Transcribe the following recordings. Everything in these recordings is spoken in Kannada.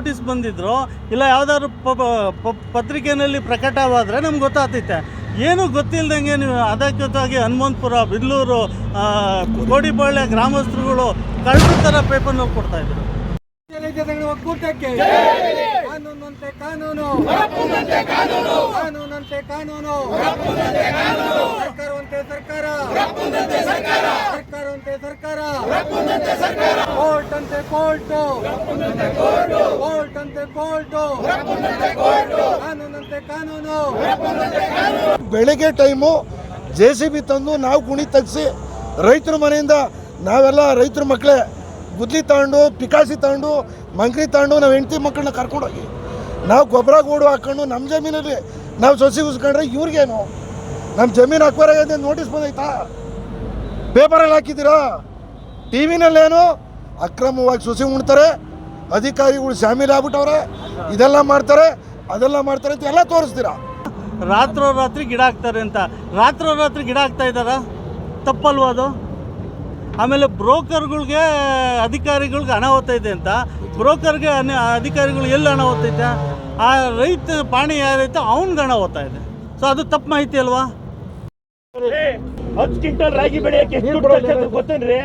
ನೋಟಿಸ್ ಬಂದಿದ್ರು ಇಲ್ಲ ಯಾವ್ದಾದ್ರು ಪ- ಪ- ಪತ್ರಿಕೆಯಲ್ಲಿ ಪ್ರಕಟವಾದರೆ ನಮ್ಗೆ ಗೊತ್ತಾಗ್ತೈತೆ. ಏನೂ ಗೊತ್ತಿಲ್ಲದಂಗೆ ನೀವು ಅದಕ್ಕೆ ಹನುಮಂತಪುರ ಬಿದ್ಲೂರು ಆ, ಕೋಡಿಪಾಳ್ಯ ಗ್ರಾಮಸ್ಥರುಗಳು ಕಳೆದ ಥರ ಪೇಪರ್ನಲ್ಲಿ ಕೊಡ್ತಾಯಿದ್ರು ಒಕ್ಕೂಟಕ್ಕೆ ಕಾನೂನಂತೆ ಕಾನೂನು. ಕಾನೂನಂತೆ ಕಾನೂನು. ಸರ್ಕಾರವಂತೆ ಸರ್ಕಾರ. ಸರ್ಕಾರವಂತೆ ಸರ್ಕಾರ. ಕೋರ್ಟ್. ಅಂತೆ ಕೋರ್ಟ್. ಕೋರ್ಟ್. ಅಂತೆ ಕೋರ್ಟ್. ಕಾನೂನಂತೆ ಕಾನೂನು. ಬೆಳಗ್ಗೆ ಟೈಮು ಜೆ ಸಿ ಬಿ ತಂದು ನಾವು ಗುಣಿ ತೆಗ್ಸಿ ರೈತರ ಮನೆಯಿಂದ ನಾವೆಲ್ಲ ರೈತರ ಮಕ್ಕಳೇ ಗುದ್ಲಿ ತಗೊಂಡು ಪಿಕಾಸಿ ತಗೊಂಡು ಮಂಕ್ರಿ ತಗೊಂಡು ನಾವು ಹೆಂಡತಿ ಮಕ್ಕಳನ್ನ ಕರ್ಕೊಂಡೋಗಿ ನಾವು ಗೊಬ್ಬರ ಗೋಡು ಹಾಕ್ಕೊಂಡು ನಮ್ಮ ಜಮೀನಲ್ಲಿ ನಾವು ಸೊಸಿ ಉಸ್ಕೊಂಡ್ರೆ ಇವ್ರಿಗೇನು? ನಮ್ಮ ಜಮೀನು ಹಾಕ್ಬಾರ ನೋಟಿಸ್ ಬಂದೈತಾ? ಪೇಪರಲ್ಲಿ ಹಾಕಿದ್ದೀರಾ? ಟಿ ವಿನಲ್ಲೇನು ಅಕ್ರಮವಾಗಿ ಸೊಸಿ ಉಣ್ತಾರೆ, ಅಧಿಕಾರಿಗಳು ಶಾಮೀಲ್ ಆಗ್ಬಿಟ್ಟವ್ರೆ, ಇದೆಲ್ಲ ಮಾಡ್ತಾರೆ, ಅದೆಲ್ಲ ಮಾಡ್ತಾರೆ ಅಂತ ಎಲ್ಲ ತೋರಿಸ್ತೀರಾ? ರಾತ್ರೋರಾತ್ರಿ ಗಿಡ ಹಾಕ್ತಾರೆ ಅಂತ. ರಾತ್ರೋರಾತ್ರಿ ಗಿಡ ಹಾಕ್ತಾ ಇದ್ದಾರಾ? ತಪ್ಪಲ್ವ ಅದು? ಆಮೇಲೆ ಬ್ರೋಕರ್ಗಳಿಗೆ ಅಧಿಕಾರಿಗಳಿಗೆ ಹಣ ಹೋಗ್ತೈತೆ ಅಂತ. ಬ್ರೋಕರ್ಗೆ ಅಧಿಕಾರಿಗಳು ಎಲ್ಲಿ ಹಣ ಹೋಗ್ತೈತೆ? ಆ ರೈತ ಪಾಣಿ ಯಾರೈತೆ ಅವ್ನಿಗೆ ಹಣ ಹೋಗ್ತಾ ಇದೆ. ಸೊ ಅದು ತಪ್ಪು ಮಾಹಿತಿ ಅಲ್ವಾ? ಹತ್ತು ಕ್ವಿಂಟಲ್ ರಾಗಿ ಬೆಳೆಯಕ್ಕೆ ಎಷ್ಟು ದುಡ್ಡು ಗೊತ್ತೇನ್ರಿ?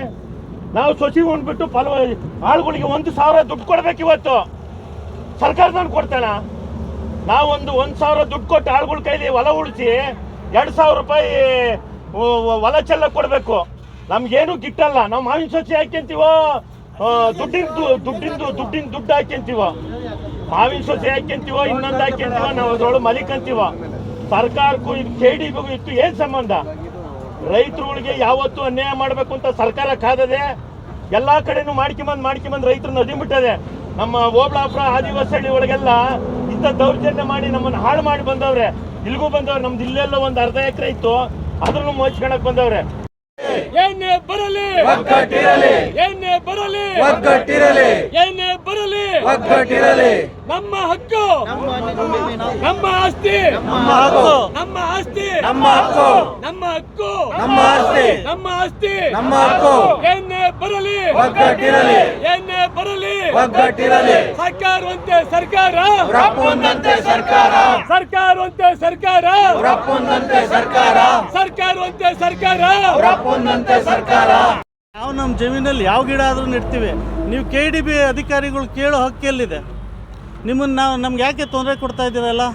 ನಾವು ಸೊಸಿ ಉಂಡ್ಬಿಟ್ಟು ಫಲ ಆಳುಗಳಿಗೆ ಒಂದು ಸಾವಿರ ದುಡ್ಡು ಕೊಡ್ಬೇಕು ಇವತ್ತು. ಸರ್ಕಾರದವ್ನು ಕೊಡ್ತಾನ. ನಾವು ಒಂದು ಒಂದು ಸಾವಿರ ದುಡ್ಡು ಕೊಟ್ಟು ಆಳುಗಳ ಕೈಲಿ ಹೊಲ ಉಳಿಸಿ ಎರಡು ಸಾವಿರ ರೂಪಾಯಿ ಹೊಲ ಚೆಲ್ಲ ಕೊಡಬೇಕು. ನಮ್ಗೇನು ಗಿಟ್ಟಲ್ಲ. ನಾವು ಮಾವಿನ ಸೊಸಿ ಹಾಕ್ಯಂತೀವೋ ದುಡ್ಡಿಂದು ದುಡ್ಡಿನ ದುಡ್ಡಿಂದು ದುಡ್ಡಿನ ದುಡ್ಡು ಹಾಕ್ಯಂತೀವೋ. ಮಾವಿನ ಸೊಸಿ ಹಾಕ್ಯಂತೀವೋ ಇನ್ನೊಂದು ಹಾಕ್ಯಂತೀವೋ ನಾವು ಅದ್ರೊಳಗೆ ಮಲಿಕಂತೀವೋ. ಸರ್ಕಾರಕ್ಕೂ ಇದು ಕೆ ಇತ್ತು ಏನ್ ಸಂಬಂಧ? ರೈತರುಗಳಿಗೆ ಯಾವತ್ತು ಅನ್ಯಾಯ ಮಾಡಬೇಕು ಅಂತ ಸರ್ಕಾರ ಕಾದದೆ ಎಲ್ಲಾ ಕಡೆನೂ ಮಾಡ್ಕೊಂಬಂದ್ ಮಾಡ್ಕೊಂಬಂದ್ ರೈತರು ನದಿಬಿಟ್ಟದೆ ನಮ್ಮ ಓಬಳಾಪುರ ಆದಿವಾಸಿ ಹಳ್ಳಿ ಒಳಗೆಲ್ಲ ಇಂಥ ದೌರ್ಜನ್ಯ ಮಾಡಿ ನಮ್ಮನ್ನ ಹಾಳು ಮಾಡಿ ಬಂದವ್ರೆ. ಇಲ್ಗೂ ಬಂದವ್ರೆ ನಮ್ದು ಇಲ್ಲೆಲ್ಲ ಒಂದು ಅರ್ಧ ಎಕರೆ ಇತ್ತು. ಅದ್ರನ್ನು ಮೋಚ್ಕೊಳಕ್ ಬಂದವ್ರೆ. ಎಣ್ಣೆ ಬರಲಿ! ಎಣ್ಣೆ ಬರಲಿ! ಎಣ್ಣೆ ಬರಲಿ. ಒಗ್ಗಟ್ಟಿರಲಿ. ನಮ್ಮ ಹಕ್ಕು. ನಮ್ಮ ಆಸ್ತಿ. ನಮ್ಮ ಹಕ್ಕು. ನಮ್ಮ ಆಸ್ತಿ. ನಮ್ಮ ಹಕ್ಕು. ನಮ್ಮ ಹಕ್ಕು. ನಮ್ಮ ಆಸ್ತಿ. ನಮ್ಮ ಆಸ್ತಿ. ನಮ್ಮ ಹಕ್ಕು. ಏನೇ ಬರಲಿ. ಒಗ್ಗಟ್ಟಿರಲಿ. ಏನೇ ಬರಲಿ. ಒಗ್ಗಟ್ಟಿರಲಿ. ಸರ್ಕಾರವಂತೆ ಸರ್ಕಾರ. ರಪ್ಪೊಂದಂತೆ ಸರ್ಕಾರ. ಸರ್ಕಾರವಂತೆ ಸರ್ಕಾರ. ರಪ್ಪೊಂದಂತೆ ಸರ್ಕಾರ. ಸರ್ಕಾರವಂತೆ ಸರ್ಕಾರ. ರಪ್ಪೊಂದಂತೆ ಸರ್ಕಾರ. ನಾವು ನಮ್ಮ ಜಮೀನಲ್ಲಿ ಯಾವ ಗಿಡ ಆದರೂ ನೆಡ್ತೀವಿ. ನೀವು ಕೆ ಡಿ ಬಿ ಅಧಿಕಾರಿಗಳು ಕೇಳೋ ಹಕ್ಕೆಲ್ಲಿದೆ ನಿಮ್ಮನ್ನು ನಾವು ನಮ್ಗೆ ಯಾಕೆ ತೊಂದರೆ ಕೊಡ್ತಾ ಇದ್ದೀರಲ್ಲ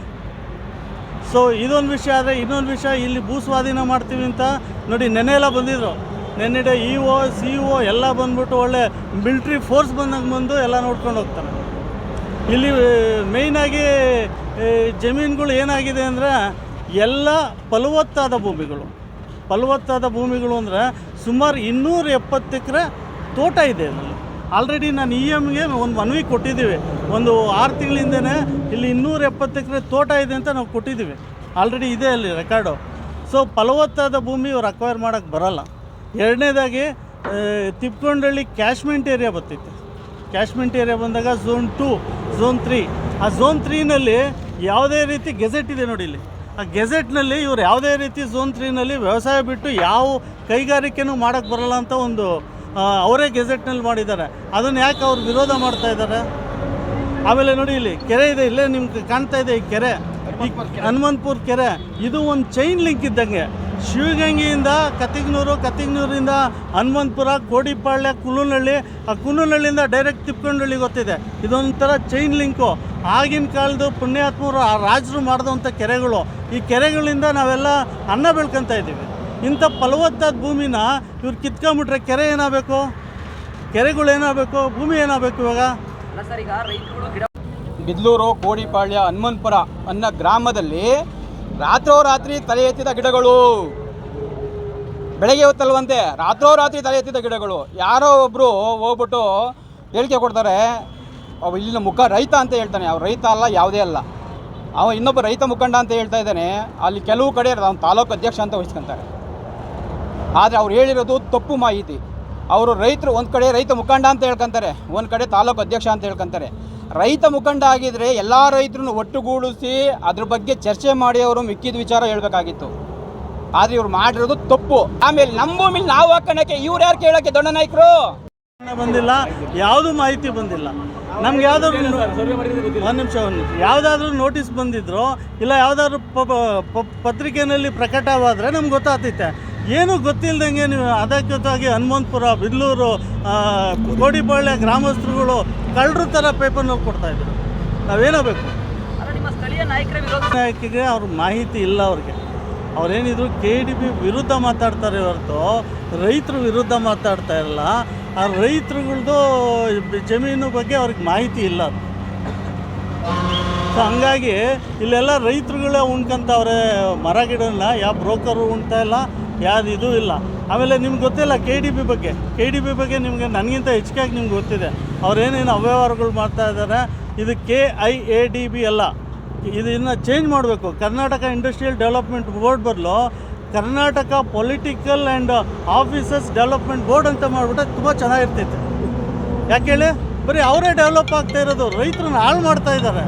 ಸೊ ಇದೊಂದು ವಿಷಯ ಆದರೆ ಇನ್ನೊಂದು ವಿಷಯ, ಇಲ್ಲಿ ಭೂ ಸ್ವಾಧೀನ ಮಾಡ್ತೀವಿ ಅಂತ ನೋಡಿ ನೆನೆ ಎಲ್ಲ ಬಂದಿದ್ರು. ನೆನ್ನೆಡೆ ಇ ಒ ಸಿ ಒ ಎಲ್ಲ ಬಂದ್ಬಿಟ್ಟು ಒಳ್ಳೆ ಮಿಲ್ಟ್ರಿ ಫೋರ್ಸ್ ಬಂದಂಗೆ ಬಂದು ಎಲ್ಲ ನೋಡ್ಕೊಂಡು ಹೋಗ್ತಾರೆ. ಇಲ್ಲಿ ಮೇಯ್ನಾಗಿ ಜಮೀನುಗಳು ಏನಾಗಿದೆ ಅಂದರೆ ಎಲ್ಲ ಫಲವತ್ತಾದ ಭೂಮಿಗಳು. ಫಲವತ್ತಾದ ಭೂಮಿಗಳು ಅಂದರೆ ಸುಮಾರು ಇನ್ನೂರ ಎಪ್ಪತ್ತು ಎಕರೆ ತೋಟ ಇದೆ ಇದರಲ್ಲಿ. ಆಲ್ರೆಡಿ ನಾನು ಇ ಎಮ್ಗೆ ಒಂದು ಮನವಿ ಕೊಟ್ಟಿದ್ದೀವಿ. ಒಂದು ಆರು ತಿಂಗಳಿಂದನೇ ಇಲ್ಲಿ ಇನ್ನೂರ ಎಪ್ಪತ್ತು ಎಕರೆ ತೋಟ ಇದೆ ಅಂತ ನಾವು ಕೊಟ್ಟಿದ್ದೀವಿ. ಆಲ್ರೆಡಿ ಇದೆ ಅಲ್ಲಿ ರೆಕಾರ್ಡು ಸೊ ಫಲವತ್ತಾದ ಭೂಮಿ ಇವ್ರು ಅಕ್ವೈರ್ ಮಾಡೋಕ್ಕೆ ಬರಲ್ಲ. ಎರಡನೇದಾಗಿ ತಿಪ್ಕೊಂಡಳ್ಳಿ ಕ್ಯಾಶ್ಮೆಂಟ್ ಏರಿಯಾ ಬರ್ತೈತೆ. ಕ್ಯಾಶ್ಮೆಂಟ್ ಏರಿಯಾ ಬಂದಾಗ ಝೋನ್ ಟು ಝೋನ್ ತ್ರೀ ಆ ಝೋನ್ ತ್ರೀನಲ್ಲಿ ಯಾವುದೇ ರೀತಿ ಗೆಜೆಟ್ ಇದೆ ನೋಡಿ ಇಲ್ಲಿ. ಆ ಗೆಜೆಟ್ನಲ್ಲಿ ಇವ್ರು ಯಾವುದೇ ರೀತಿ ಝೋನ್ ತ್ರೀನಲ್ಲಿ ವ್ಯವಸಾಯ ಬಿಟ್ಟು ಯಾವ ಕೈಗಾರಿಕೆನೂ ಮಾಡೋಕ್ಕೆ ಬರಲ್ಲ ಅಂತ ಒಂದು ಅವರೇ ಗೆಜೆಟ್ನಲ್ಲಿ ಮಾಡಿದ್ದಾರೆ. ಅದನ್ನು ಯಾಕೆ ಅವ್ರು ವಿರೋಧ ಮಾಡ್ತಾ ಇದ್ದಾರೆ? ಆಮೇಲೆ ನೋಡಿ ಇಲ್ಲಿ ಕೆರೆ ಇದೆ ಇಲ್ಲೇ ನಿಮ್ಗೆ ಕಾಣ್ತಾ ಇದೆ ಈ ಕೆರೆ. ಈ ಹನುಮಂತಪುರ ಕೆರೆ. ಇದು ಒಂದು ಚೈನ್ ಲಿಂಕ್ ಇದ್ದಂಗೆ. ಶಿವಗಂಗೆಯಿಂದ ಕತಿಗ್ನೂರು ಕತಿಗ್ನೂರಿಂದ ಹನುಮಂತಪುರ ಕೋಡಿಪಾಳ್ಯ ಕುಲನಳ್ಳಿ ಆ ಕುಲನಳ್ಳಿಯಿಂದ ಡೈರೆಕ್ಟ್ ತಿಪ್ಕೊಂಡಳ್ಳಿ ಗೊತ್ತಿದೆ. ಇದೊಂಥರ ಚೈನ್ ಲಿಂಕು ಆಗಿನ ಕಾಲದ ಪುಣ್ಯಾತ್ಮರು ಆ ರಾಜರು ಮಾಡಿದಂಥ ಕೆರೆಗಳು. ಈ ಕೆರೆಗಳಿಂದ ನಾವೆಲ್ಲ ಅನ್ನ ಬೆಳ್ಕೊತಾ ಇದ್ದೀವಿ. ಇಂಥ ಫಲವತ್ತಾದ ಭೂಮಿನ ಇವ್ರು ಕಿತ್ಕೊಂಬಿಟ್ರೆ ಕೆರೆ ಏನಾಗಬೇಕು? ಕೆರೆಗಳು ಏನಾಗಬೇಕು? ಭೂಮಿ ಏನಾಗಬೇಕು ಇವಾಗ? ಬಿದ್ಲೂರು ಕೋಡಿಪಾಳ್ಯ ಹನುಮಂತಪುರ ಅನ್ನೋ ಗ್ರಾಮದಲ್ಲಿ ರಾತ್ರೋರಾತ್ರಿ ತಲೆ ಎತ್ತಿದ ಗಿಡಗಳು. ಬೆಳಗ್ಗೆ ಹೊತ್ತಲ್ವಂತೆ ರಾತ್ರೋರಾತ್ರಿ ತಲೆ ಎತ್ತಿದ ಗಿಡಗಳು. ಯಾರೋ ಒಬ್ಬರು ಹೋಗ್ಬಿಟ್ಟು ಹೇಳಿಕೆ ಕೊಡ್ತಾರೆ ಅವ ಇಲ್ಲಿನ ಮುಖ ರೈತ ಅಂತ ಹೇಳ್ತಾನೆ. ಅವ್ರು ರೈತ ಅಲ್ಲ ಯಾವುದೇ ಅಲ್ಲ. ಅವ ಇನ್ನೊಬ್ಬ ರೈತ ಮುಖಂಡ ಅಂತ ಹೇಳ್ತಾ ಇದ್ದಾನೆ. ಅಲ್ಲಿ ಕೆಲವು ಕಡೆ ಅವ್ನು ತಾಲೂಕು ಅಧ್ಯಕ್ಷ ಅಂತ ವಹಿಸ್ಕೊಂತಾರೆ. ಆದರೆ ಅವ್ರು ಹೇಳಿರೋದು ತಪ್ಪು ಮಾಹಿತಿ. ಅವರು ರೈತರು ಒಂದು ಕಡೆ ರೈತ ಮುಖಂಡ ಅಂತ ಹೇಳ್ಕೊಂತಾರೆ ಒಂದು ಕಡೆ ತಾಲೂಕು ಅಧ್ಯಕ್ಷ ಅಂತ ಹೇಳ್ಕೊಂತಾರೆ. ರೈತ ಮುಖಂಡ ಆಗಿದ್ದರೆ ಎಲ್ಲ ರೈತರನ್ನು ಒಟ್ಟುಗೂಡಿಸಿ ಅದ್ರ ಬಗ್ಗೆ ಚರ್ಚೆ ಮಾಡಿ ಅವರು ಮಿಕ್ಕಿದ ವಿಚಾರ ಹೇಳಬೇಕಾಗಿತ್ತು. ಆದರೆ ಇವ್ರು ಮಾಡಿರೋದು ತಪ್ಪು. ಆಮೇಲೆ ನಮ್ಮ ಭೂಮಿಲಿ ನಾವು ಹಾಕೋಣಕ್ಕೆ ಇವ್ರು ಯಾರು ಕೇಳೋಕ್ಕೆ ದೊಡ್ಡ ನಾಯಕರು? ಬಂದಿಲ್ಲ ಯಾವುದು ಮಾಹಿತಿ ಬಂದಿಲ್ಲ. ನಮ್ಗೆ ಯಾವ್ದಾದ್ರು ಒಂದು ನಿಮಿಷ ಒಂದು ನಿಮಿಷ. ಯಾವುದಾದ್ರೂ ನೋಟಿಸ್ ಬಂದಿದ್ರು ಇಲ್ಲ ಯಾವುದಾದ್ರೂ ಪತ್ರಿಕೆಯಲ್ಲಿ ಪ್ರಕಟವಾದರೆ ನಮ್ಗೆ ಗೊತ್ತಾಗ್ತೈತೆ. ಏನೂ ಗೊತ್ತಿಲ್ಲದಂಗೆ ನೀವು ಅದಕ್ಕಾಗಿ ಹನುಮಂತಪುರ ಬಿದ್ಲೂರು ಗೋಡಿಬಳ್ಳೆ ಗ್ರಾಮಸ್ಥರುಗಳು ಕಳ್ಳರು ಥರ ಪೇಪರ್ನಲ್ಲಿ ಕೊಡ್ತಾಯಿದ್ರು ನಾವೇನಾಗಬೇಕು ನಾಯಕಿಗೆ ಅವ್ರ ಮಾಹಿತಿ ಇಲ್ಲ ಅವ್ರಿಗೆ. ಅವ್ರೇನಿದ್ರು ಕೆ ಡಿ ಬಿ ವಿರುದ್ಧ ಮಾತಾಡ್ತಾರೆ ಹೊರತು ರೈತರು ವಿರುದ್ಧ ಮಾತಾಡ್ತಾ ಇರಲ್ಲ. ಆ ರೈತರುಗಳ್ದು ಜಮೀನು ಬಗ್ಗೆ ಅವ್ರಿಗೆ ಮಾಹಿತಿ ಇಲ್ಲ. ಸೊ ಹಂಗಾಗಿ ಇಲ್ಲೆಲ್ಲ ರೈತರುಗಳೇ ಉಣ್ಕೊಂತವ್ರೆ ಮರ ಗಿಡನ. ಯಾವ ಬ್ರೋಕರು ಉಣ್ತಾ ಇಲ್ಲ ಯಾವ್ದು ಇದು ಇಲ್ಲ. ಆಮೇಲೆ ನಿಮ್ಗೆ ಗೊತ್ತಿಲ್ಲ ಕೆ ಡಿ ಬಿ ಬಗ್ಗೆ. ಕೆ ಡಿ ಬಿ ಬಗ್ಗೆ ನಿಮಗೆ ನನಗಿಂತ ಹೆಚ್ಚಿಗೆ ನಿಮ್ಗೆ ಗೊತ್ತಿದೆ. ಅವ್ರೇನೇನು ಅವ್ಯವಹಾರಗಳು ಮಾಡ್ತಾ ಇದ್ದಾರೆ, ಇದು K I A D B ಅಲ್ಲ. ಇದನ್ನು ಚೇಂಜ್ ಮಾಡಬೇಕು. ಕರ್ನಾಟಕ ಇಂಡಸ್ಟ್ರಿಯಲ್ ಡೆವಲಪ್ಮೆಂಟ್ ಬೋರ್ಡ್ ಬದಲು Karnataka political and offices development board ಅಂತ ಮಾಡಿಬಿಟ್ರೆ ತುಂಬ ಚೆನ್ನಾಗಿರ್ತೈತೆ. ಹೇಳಿ? ಬರೀ ಅವರೇ ಡೆವಲಪ್ ಆಗ್ತಾ ಇರೋದು. ರೈತರನ್ನ ಹಾಳು ಮಾಡ್ತಾ ಇದ್ದಾರೆ.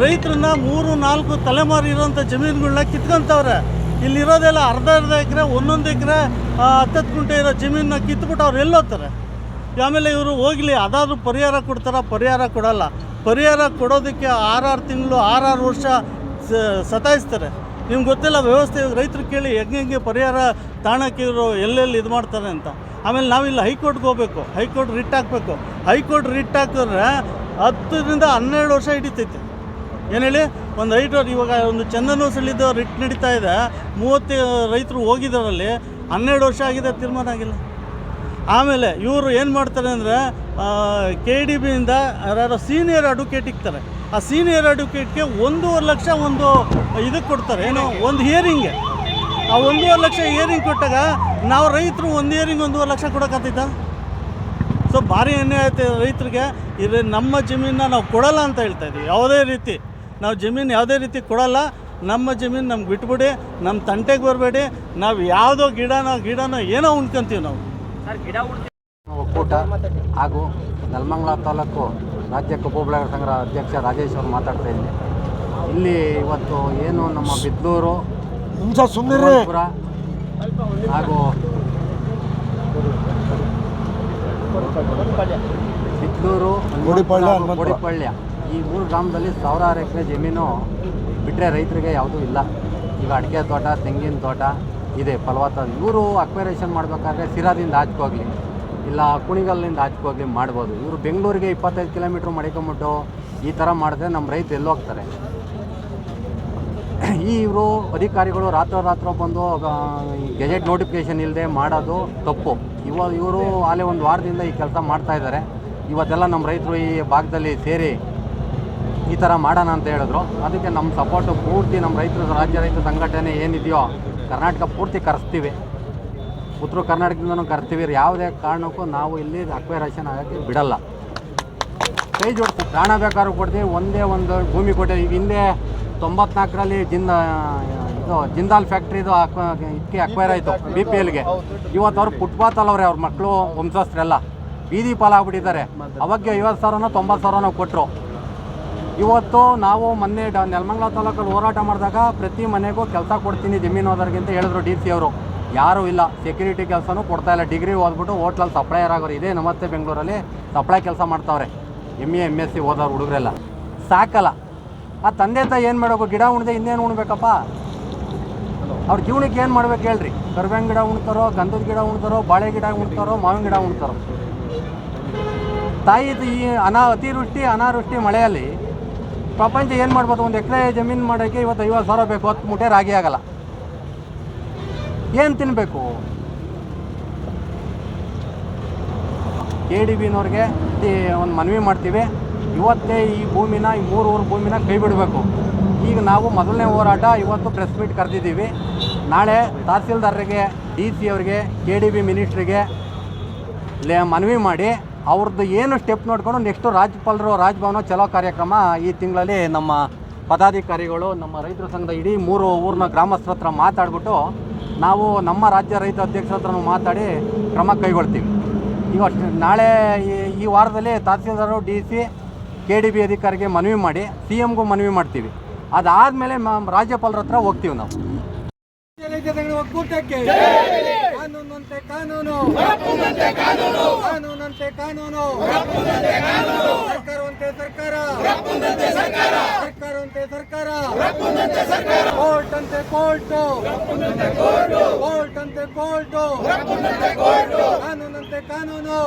ರೈತರನ್ನ ಮೂರು ನಾಲ್ಕು ತಲೆಮಾರು ಇರೋಂಥ ಜಮೀನುಗಳನ್ನ ಕಿತ್ಕೊಂತವ್ರೆ. ಇಲ್ಲಿರೋದೆಲ್ಲ ಅರ್ಧ ಅರ್ಧ ಎಕರೆ, ಒಂದೊಂದು ಎಕರೆ ಹತ್ತತ್ತು ಗುಂಟೆ ಇರೋ ಜಮೀನನ್ನ ಕಿತ್ಬಿಟ್ಟು ಅವ್ರು ಎಲ್ಲೋಗ್ತಾರೆ. ಆಮೇಲೆ ಇವರು ಹೋಗಲಿ, ಅದಾದರೂ ಪರಿಹಾರ ಕೊಡ್ತಾರ? ಪರಿಹಾರ ಕೊಡಲ್ಲ. ಪರಿಹಾರ ಕೊಡೋದಕ್ಕೆ ಆರಾರು ತಿಂಗಳು, ಆರಾರು ವರ್ಷ ಸತಾಯಿಸ್ತಾರೆ. ನಿಮ್ಗೆ ಗೊತ್ತಿಲ್ಲ, ವ್ಯವಸ್ಥೆ ರೈತರು ಕೇಳಿ ಹೆಂಗೆ ಹೆಂಗೆ ಪರಿಹಾರ ತಾಣಕ್ಕೆ ಇವರು ಎಲ್ಲೆಲ್ಲಿ ಇದು ಮಾಡ್ತಾರೆ ಅಂತ. ಆಮೇಲೆ ನಾವಿಲ್ಲಿ ಹೈಕೋರ್ಟ್ಗೆ ಹೋಗ್ಬೇಕು. ಹೈಕೋರ್ಟ್ ರಿಟ್ ಹಾಕಬೇಕು. ಹೈಕೋರ್ಟ್ ರಿಟ್ ಹಾಕಿದ್ರೆ ಹತ್ತರಿಂದ ಹನ್ನೆರಡು ವರ್ಷ ಹಿಡಿತೈತೆ. ಏನು ಹೇಳಿ? ಒಂದು ರೈತರು ಇವಾಗ ಒಂದು ಚಂದನೂ ಸೆಳೆದು ರಿಟ್ ನಡೀತಾ ಇದೆ. ಮೂವತ್ತು ರೈತರು ಹೋಗಿದ್ದಾರಲ್ಲಿ ಹನ್ನೆರಡು ವರ್ಷ ಆಗಿದೆ, ತೀರ್ಮಾನ ಆಗಿಲ್ಲ. ಆಮೇಲೆ ಇವರು ಏನು ಮಾಡ್ತಾರೆ ಅಂದರೆ ಕೆ ಡಿ ಬಿಯಿಂದ ಯಾರು ಸೀನಿಯರ್ ಅಡ್ವೊಕೇಟ್ ಇಕ್ತಾರೆ. ಆ ಸೀನಿಯರ್ ಅಡ್ವೊಕೇಟ್ಗೆ ಒಂದೂವರೆ ಲಕ್ಷ ಒಂದು ಇದಕ್ಕೆ ಕೊಡ್ತಾರೆ, ಏನು ಒಂದು ಹಿಯರಿಂಗ್ಗೆ ಆ ಒಂದೂವರೆ ಲಕ್ಷ ಹಿಯರಿಂಗ್ ಕೊಟ್ಟಾಗ ನಾವು ರೈತರು ಒಂದು ಹಿಯರಿಂಗ್ ಒಂದೂವರೆ ಲಕ್ಷ ಕೊಡೋಕ್ಕಾಗ್ತಿದ್ದ ಸೊ ಭಾರಿ ಎಣ್ಣೆ ಆಯ್ತು ರೈತರಿಗೆ. ಇದು ನಮ್ಮ ಜಮೀನನ್ನ ನಾವು ಕೊಡಲ್ಲ ಅಂತ ಹೇಳ್ತಾ ಇದ್ದೀವಿ ಯಾವುದೇ ರೀತಿ ನಾವು ಜಮೀನು ಯಾವುದೇ ರೀತಿ ಕೊಡಲ್ಲ ನಮ್ಮ ಜಮೀನು ನಮ್ಗೆ ಬಿಟ್ಬಿಡಿ ನಮ್ಮ ತಂಟೆಗೆ ಬರಬೇಡಿ ನಾವು ಯಾವುದೋ ಗಿಡನೋ ಗಿಡನೋ ಏನೋ ಉಣ್ಕೊಂತೀವಿ ನಾವು. ಒಕ್ಕೂಟ ಹಾಗೂ ನೆಲಮಂಗಲ ತಾಲೂಕು ರಾಜ್ಯ ಕಬ್ಬು ಬೆಳೆಗಾರ ಸಂಘದ ಅಧ್ಯಕ್ಷ ರಾಜೇಶ್ ಅವರು ಮಾತಾಡ್ತಾ ಇದ್ದೀನಿ. ಇಲ್ಲಿ ಇವತ್ತು ಏನು ನಮ್ಮ ಬಿದ್ದೂರು ನಿಮಿಷ ಸುಮ್ಮನೆ ಪುರ ಹಾಗೂ ಬಿದ್ದೂರು. ಗೋಡಿಪಾಳ್ಯ. ಈ ಮೂರು ಗ್ರಾಮದಲ್ಲಿ ಸಾವಿರಾರು ಎಕರೆ ಜಮೀನು ಬಿಟ್ಟರೆ ರೈತರಿಗೆ ಯಾವುದೂ ಇಲ್ಲ. ಈಗ ಅಡಿಕೆ ತೋಟ, ತೆಂಗಿನ ತೋಟ ಇದೆ. ಫಲವತ್ತ ಇವರು ಅಕ್ವೈರೇಷನ್ ಮಾಡಬೇಕಾದ್ರೆ ಸಿರಾದಿಂದ ಆಚೆಗೋಗ್ಲಿ ಇಲ್ಲ ಕುಣಿಗಲ್ಲಿಂದ ಆಚೆಗೋಗ್ಲಿ ಮಾಡ್ಬೋದು. ಇವರು ಬೆಂಗಳೂರಿಗೆ ಇಪ್ಪತ್ತೈದು ಕಿಲೋಮೀಟ್ರ್ ಮಡಿಕೊಂಬಿಟ್ಟು ಈ ಥರ ಮಾಡಿದ್ರೆ ನಮ್ಮ ರೈತ ಎಲ್ಲೋಗ್ತಾರೆ ಈ ಇವರು ಅಧಿಕಾರಿಗಳು ರಾತ್ರೋರಾತ್ರೋ ಬಂದು ಗೆಜೆಟ್ ನೋಟಿಫಿಕೇಷನ್ ಇಲ್ಲದೆ ಮಾಡೋದು ತಪ್ಪು. ಇವ, ಇವರು ಅಲ್ಲೇ ಒಂದು ವಾರದಿಂದ ಈ ಕೆಲಸ ಮಾಡ್ತಾಯಿದ್ದಾರೆ ಇವತ್ತೆಲ್ಲ ನಮ್ಮ ರೈತರು ಈ ಭಾಗದಲ್ಲಿ ಸೇರಿ ಈ ಥರ ಮಾಡೋಣ ಅಂತ ಹೇಳಿದ್ರು. ಅದಕ್ಕೆ ನಮ್ಮ ಸಪೋರ್ಟು ಪೂರ್ತಿ ನಮ್ಮ ರೈತರ ರಾಜ್ಯ ರೈತ ಸಂಘಟನೆ ಏನಿದೆಯೋ ಕರ್ನಾಟಕ ಪೂರ್ತಿ ಕರೆಸ್ತೀವಿ. ಉತ್ತರ ಕರ್ನಾಟಕದಿಂದನೂ ಕರ್ತೀವಿ ಯಾವುದೇ ಕಾರಣಕ್ಕೂ ನಾವು ಇಲ್ಲಿ ಅಕ್ವೈರೇಷನ್ ಆಗೋಕ್ಕೆ ಬಿಡಲ್ಲ. ಕೈ ಜೋಡಿಸ್ತೀವಿ ಪ್ರಾಣ ಬೇಕಾದ್ರೂ ಕೊಡ್ತೀವಿ. ಒಂದೇ ಒಂದು ಭೂಮಿ ಕೊಟ್ಟೆ ಈಗ ಹಿಂದೆ ತೊಂಬತ್ನಾಲ್ಕರಲ್ಲಿ ಜಿಂದ, ಇದು ಜಿಂದಾಲ್ ಫ್ಯಾಕ್ಟ್ರಿದು ಅಕ್ವ ಇದಕ್ಕೆ ಅಕ್ವೈರ್ ಆಯಿತು ಬಿ ಪಿ ಎಲ್ಗೆ ಇವತ್ತು ಅವ್ರು ಫುಟ್ಪಾತ್ ಅಲ್ಲವ್ರೆ ಅವ್ರ ಮಕ್ಕಳು ವಂಶಸ್ಥರೆಲ್ಲ. ಬೀದಿ ಪಾಲಾಗ್ಬಿಟ್ಟಿದ್ದಾರೆ. ಅವಾಗ ಐವತ್ತು ಸಾವಿರನೋ ತೊಂಬತ್ತು ಸಾವಿರನೋ ಕೊಟ್ಟರು ಇವತ್ತು ನಾವು ಮೊನ್ನೆ ಡ ನೆಲಮಂಗಲ ತಾಲೂಕಲ್ಲಿ ಹೋರಾಟ ಮಾಡಿದಾಗ ಪ್ರತಿ ಮನೆಗೂ ಕೆಲಸ ಕೊಡ್ತೀನಿ ಜಮೀನು ಹೋದವ್ರಿಗೆ ಅಂತ ಹೇಳಿದ್ರು ಡಿ ಸಿ ಅವರು. ಯಾರೂ ಇಲ್ಲ. ಸೆಕ್ಯೂರಿಟಿ ಕೆಲಸನೂ ಕೊಡ್ತಾ ಇಲ್ಲ. ಡಿಗ್ರಿ ಓದ್ಬಿಟ್ಟು ಹೋಟ್ಲಲ್ಲಿ ಸಪ್ಲೈಯರ್ ಆಗೋರು. ಇದೇ ನಮಸ್ತೆ ಬೆಂಗಳೂರಲ್ಲಿ ಸಪ್ಲೈ ಕೆಲಸ ಮಾಡ್ತಾವ್ರೆ. M A M S C ಓದೋರು ಹುಡುಗರೆಲ್ಲ. ಸಾಕಲ್ಲ. ಆ ತಂದೆ ತಾಯಿ ಏನು ಮಾಡಬೇಕು? ಗಿಡ ಉಣ್ದೆ ಇನ್ನೇನು ಉಣ್ಬೇಕಪ್ಪ? ಅವ್ರ ಜೀವನಕ್ಕೆ ಏನು ಮಾಡ್ಬೇಕು ಹೇಳ್ರಿ? ಕರ್ಬೇವಿನ ಗಿಡ ಉಣ್ತಾರೋ, ಗಂಧದ ಗಿಡ ಉಣ್ತಾರೋ, ಬಾಳೆ ಗಿಡ ಉಣ್ತಾರೋ, ಮಾವಿನ ಗಿಡ ಉಣ್ತಾರೋ? ತಾಯಿದು ಈ ಅನಾ ಅತಿವೃಷ್ಟಿ, ಅನಾವೃಷ್ಟಿ ಮಳೆಯಲ್ಲಿ ಪ್ರಪಂಚ ಏನು ಮಾಡ್ಬೋದು? ಒಂದು ಎಕರೆ ಜಮೀನು ಮಾಡೋಕ್ಕೆ ಇವತ್ತು ಐವತ್ತು ಸಾವಿರ ಬೇಕು. ಹತ್ತು ಮೂಟೆ ರಾಗಿ ಆಗಲ್ಲ. ಏನು ತಿನ್ನಬೇಕು ಕೆ ಡಿ ಬಿನವ್ರಿಗೆ ಒಂದು ಮನವಿ ಮಾಡ್ತೀವಿ. ಇವತ್ತೇ ಈ ಭೂಮಿನ, ಈ ಮೂರು ಊರು ಭೂಮಿನ ಕೈ ಬಿಡಬೇಕು. ಈಗ ನಾವು ಮೊದಲನೇ ಹೋರಾಟ ಇವತ್ತು ಪ್ರೆಸ್ ಮೀಟ್ ಕರೆದಿದ್ದೀವಿ. ನಾಳೆ ತಹಸೀಲ್ದಾರರಿಗೆ ಡಿ ಸಿ ಅವರಿಗೆ ಕೆ ಡಿ ಬಿ ಮಿನಿಸ್ಟ್ರಿಗೆ ಮನವಿ ಮಾಡಿ ಅವ್ರದ್ದು ಏನು ಸ್ಟೆಪ್ ನೋಡಿಕೊಂಡು ನೆಕ್ಸ್ಟು ರಾಜ್ಯಪಾಲರು, ರಾಜಭವನ ಚಲೋ ಕಾರ್ಯಕ್ರಮ ಈ ತಿಂಗಳಲ್ಲಿ ನಮ್ಮ ಪದಾಧಿಕಾರಿಗಳು, ನಮ್ಮ ರೈತರ ಸಂಘದ ಇಡೀ ಮೂರು ಊರಿನ ಗ್ರಾಮಸ್ಥರ ಹತ್ರ ಮಾತಾಡ್ಬಿಟ್ಟು ನಾವು ನಮ್ಮ ರಾಜ್ಯ ರೈತ ಅಧ್ಯಕ್ಷರ ಹತ್ರನೂ ಮಾತಾಡಿ ಕ್ರಮ ಕೈಗೊಳ್ತೀವಿ. ಈಗ ನಾಳೆ ಈ- ವಾರದಲ್ಲಿ tahsildar, D C, K D B ಅಧಿಕಾರಿಗೆ ಮನವಿ ಮಾಡಿ, ಸಿ ಎಮ್ಗೂ ಮನವಿ ಮಾಡ್ತೀವಿ. ಅದಾದಮೇಲೆ ರಾಜ್ಯಪಾಲರ ಹತ್ರ ಹೋಗ್ತೀವಿ ನಾವು. ಒಕ್ಕೂಟಕ್ಕೆ. ಕಾನೂನು. ಕಾನೂನಂತೆ ಕಾನೂನು. ಸರ್ಕಾರವಂತೆ ಸರ್ಕಾರ. ಸರ್ಕಾರವಂತೆ ಸರ್ಕಾರ. ಕೋರ್ಟ್. ಅಂತೆ ಕೋರ್ಟ್. ಕೋರ್ಟ್. ಅಂತೆ ಕೋರ್ಟ್. ಕಾನೂನಂತೆ ಕಾನೂನು.